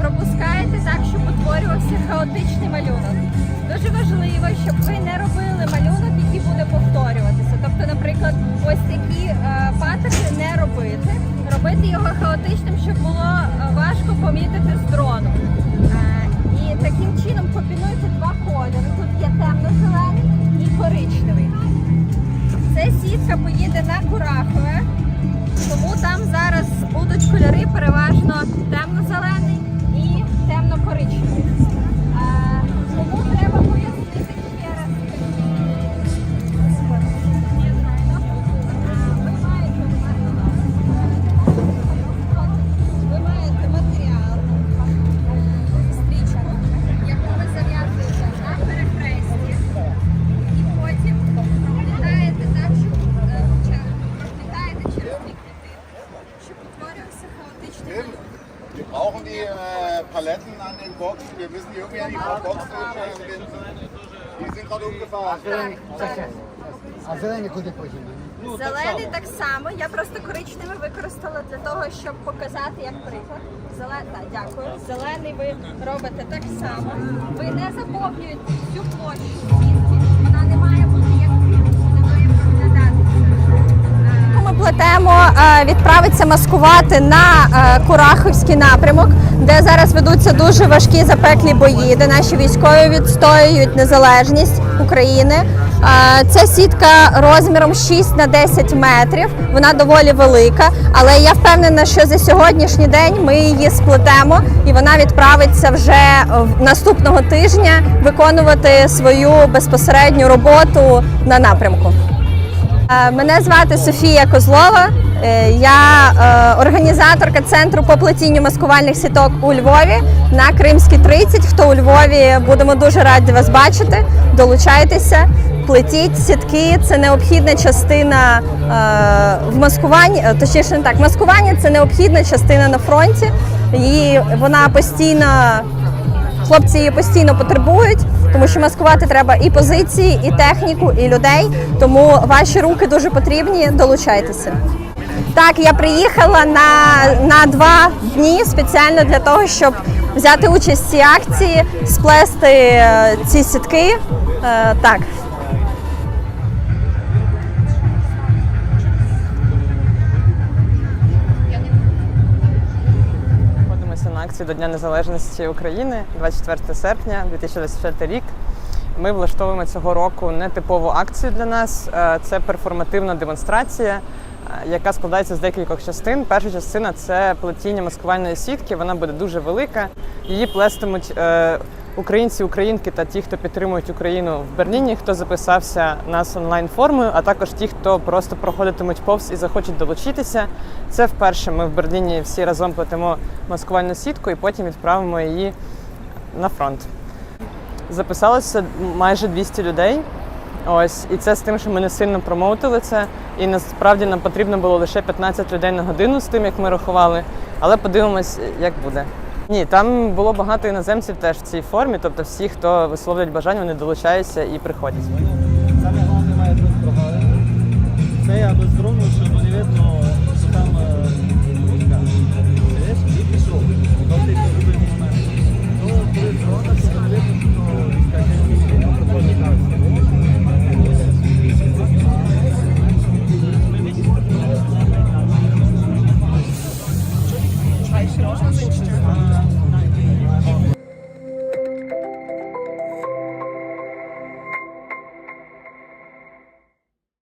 пропускаєте так, щоб утворювався хаотичний малюнок. Дуже важливо, щоб ви не робили малюнок, який буде повторюватися. Тобто, наприклад, ось такі е, паттерни не робити, робити його хаотичним, щоб було е, важко помітити з дрону. Е, і таким чином комбінуйте два кольори. Тут є темно-зелений і коричневий. Ця сітка поїде на Курахове, тому там зараз будуть кольори переважно темно-зелений малюнок. Wir brauchen die äh, Paletten an den Boxen. Wir müssen die irgendwie an die Boxen binden. Die sind gerade umgefahren. А зелені куди потім? Зелений так само. Я просто коричневий використала для того, щоб показати як приклад. Зелений, так, дякую. Зелений ви робите так само. Ви не заповнюєте всю площу. Вона не має плетемо е, відправиться маскувати на е, Кураховський напрямок, де зараз ведуться дуже важкі запеклі бої, де наші військові відстоюють незалежність України. Е, Ця сітка розміром 6 на 10 метрів. Вона доволі велика, але я впевнена, що за сьогоднішній день ми її сплетемо і вона відправиться вже наступного тижня виконувати свою безпосередню роботу на напрямку. Е, Мене звати Софія Козлова. Е, Я е, організаторка центру по плетінню маскувальних сіток у Львові на Кримській 30. Хто у Львові будемо дуже раді вас бачити. Долучайтеся, плетіть сітки. Це необхідна частина в маскуванні. Точніше, не так, маскування це необхідна частина на фронті. І вона постійно Хлопці її постійно потребують, тому що маскувати треба і позиції, і техніку, і людей. Тому ваші руки дуже потрібні. Долучайтеся. Так, я приїхала на, на два дні спеціально для того, щоб взяти участь в цій акції, сплести е, ці сітки. Е, так. До Дня Незалежності України 24 серпня 2024 рік. Ми влаштовуємо цього року нетипову акцію для нас. Е, Це перформативна демонстрація, е, яка складається з декількох частин. Перша частина це плетіння маскувальної сітки. Вона буде дуже велика. Її плестимуть е, українці, українки та ті, хто підтримують Україну в Берліні, хто записався нас онлайн формою, а також ті, хто просто проходитимуть повз і захочуть долучитися. Це вперше ми в Берліні всі разом плетемо маскувальну сітку і потім відправимо її на фронт. Записалося майже 200 людей. Ось, і це з тим, що ми не сильно промоутили це. І насправді нам потрібно було лише 15 людей на годину з тим, як ми рахували. Але подивимось, як буде. Ні, там було багато іноземців теж в цій формі, тобто всі, хто висловлюють бажання, вони долучаються і приходять. Саме головне має бути прогалини. Це я без дрону, що